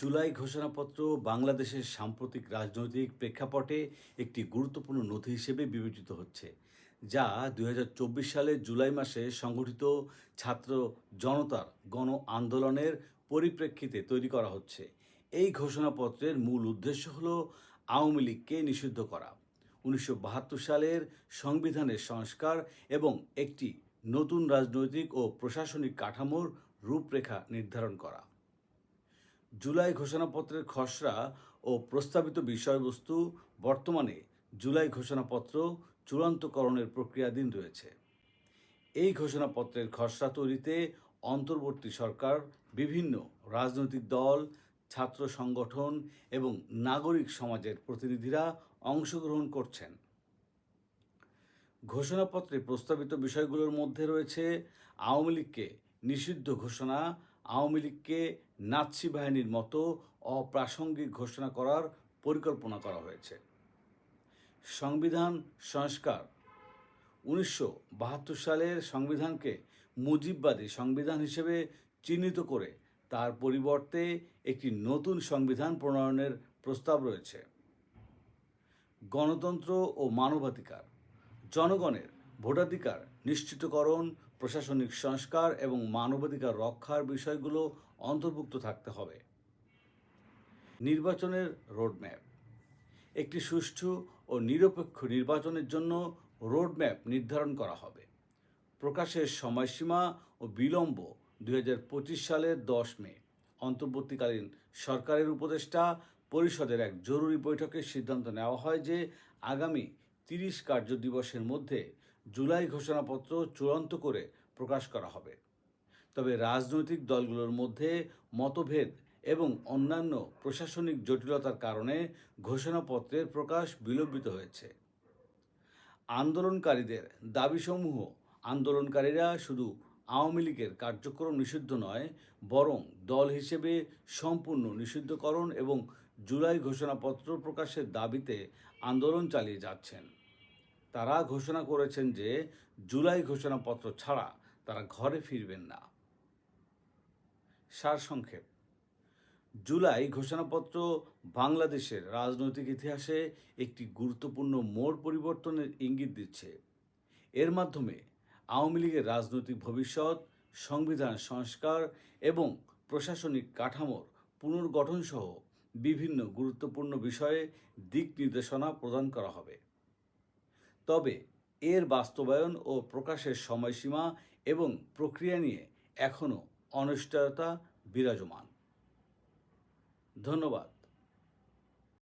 জুলাই ঘোষণাপত্র বাংলাদেশের সাম্প্রতিক রাজনৈতিক প্রেক্ষাপটে একটি গুরুত্বপূর্ণ নথি হিসেবে বিবেচিত হচ্ছে, যা দু হাজার চব্বিশ সালের জুলাই মাসে সংগঠিত ছাত্র জনতার গণ আন্দোলনের পরিপ্রেক্ষিতে তৈরি করা হচ্ছে। এই ঘোষণাপত্রের মূল উদ্দেশ্য হল আওয়ামী লীগকে নিষিদ্ধ করা। উনিশশো বাহাত্তর সালের সংবিধানের সংস্কার এবং একটি নতুন রাজনৈতিক ও প্রশাসনিক কাঠামোর রূপরেখা নির্ধারণ করা। জুলাই ঘোষণাপত্রের খসড়া ও প্রস্তাবিত বিষয়বস্তু বর্তমানে জুলাই ঘোষণাপত্র চূড়ান্তকরণের প্রক্রিয়াধীন রয়েছে। এই ঘোষণাপত্রের খসড়া তৈরিতে অন্তর্বর্তী সরকার, বিভিন্ন রাজনৈতিক দল, ছাত্র সংগঠন এবং নাগরিক সমাজের প্রতিনিধিরা অংশগ্রহণ করছেন। ঘোষণাপত্রে প্রস্তাবিত বিষয়গুলোর মধ্যে রয়েছে আওয়ামী লীগকে নিষিদ্ধ ঘোষণা আওয়ামী লীগকে নাৎসি বাহিনীর মতো অপ্রাসঙ্গিক ঘোষণা করার পরিকল্পনা করা হয়েছে। সংবিধান সংস্কার। উনিশশো বাহাত্তর সালের সংবিধানকে মুজিববাদী সংবিধান হিসেবে চিহ্নিত করে তার পরিবর্তে একটি নতুন সংবিধান প্রণয়নের প্রস্তাব রয়েছে। গণতন্ত্র ও মানবাধিকার, জনগণের ভোটাধিকার নিশ্চিতকরণ প্রশাসনিক সংস্কার এবং মানবাধিকার রক্ষার বিষয়গুলো অন্তর্ভুক্ত থাকতে হবে। নির্বাচনের রোডম্যাপ। একটি সুষ্ঠু ও নিরপেক্ষ নির্বাচনের জন্য রোডম্যাপ নির্ধারণ করা হবে। প্রকাশের সময়সীমা ও বিলম্ব দু হাজার পঁচিশ সালের দশ মে। অন্তর্বর্তীকালীন সরকারের উপদেষ্টা পরিষদের এক জরুরি বৈঠকে সিদ্ধান্ত নেওয়া হয় যে আগামী তিরিশ কার্য দিবসের মধ্যে জুলাই ঘোষণাপত্র চূড়ান্ত করে প্রকাশ করা হবে। তবে রাজনৈতিক দলগুলোর মধ্যে মতভেদ এবং অন্যান্য প্রশাসনিক জটিলতার কারণে ঘোষণাপত্রের প্রকাশ বিলম্বিত হয়েছে। আন্দোলনকারীদের দাবিসমূহ আন্দোলনকারীরা শুধু আওয়ামী লীগের কার্যক্রম নিষিদ্ধ নয়, বরং দল হিসেবে সম্পূর্ণ নিষিদ্ধকরণ এবং জুলাই ঘোষণাপত্র প্রকাশের দাবিতে আন্দোলন চালিয়ে যাচ্ছেন। তারা ঘোষণা করেছেন যে জুলাই ঘোষণাপত্র ছাড়া তারা ঘরে ফিরবেন না। সারসংক্ষেপ জুলাই ঘোষণাপত্র বাংলাদেশের রাজনৈতিক ইতিহাসে একটি গুরুত্বপূর্ণ মোড় পরিবর্তনের ইঙ্গিত দিচ্ছে। এর মাধ্যমে আওয়ামী লীগের রাজনৈতিক ভবিষ্যৎ, সংবিধান সংস্কার এবং প্রশাসনিক কাঠামোর পুনর্গঠন সহ বিভিন্ন গুরুত্বপূর্ণ বিষয়ে দিক নির্দেশনা প্রদান করা হবে। তবে এর বাস্তবায়ন ও প্রকাশের সময়সীমা এবং প্রক্রিয়া নিয়ে এখনও অনিশ্চয়তা বিরাজমান। ধন্যবাদ।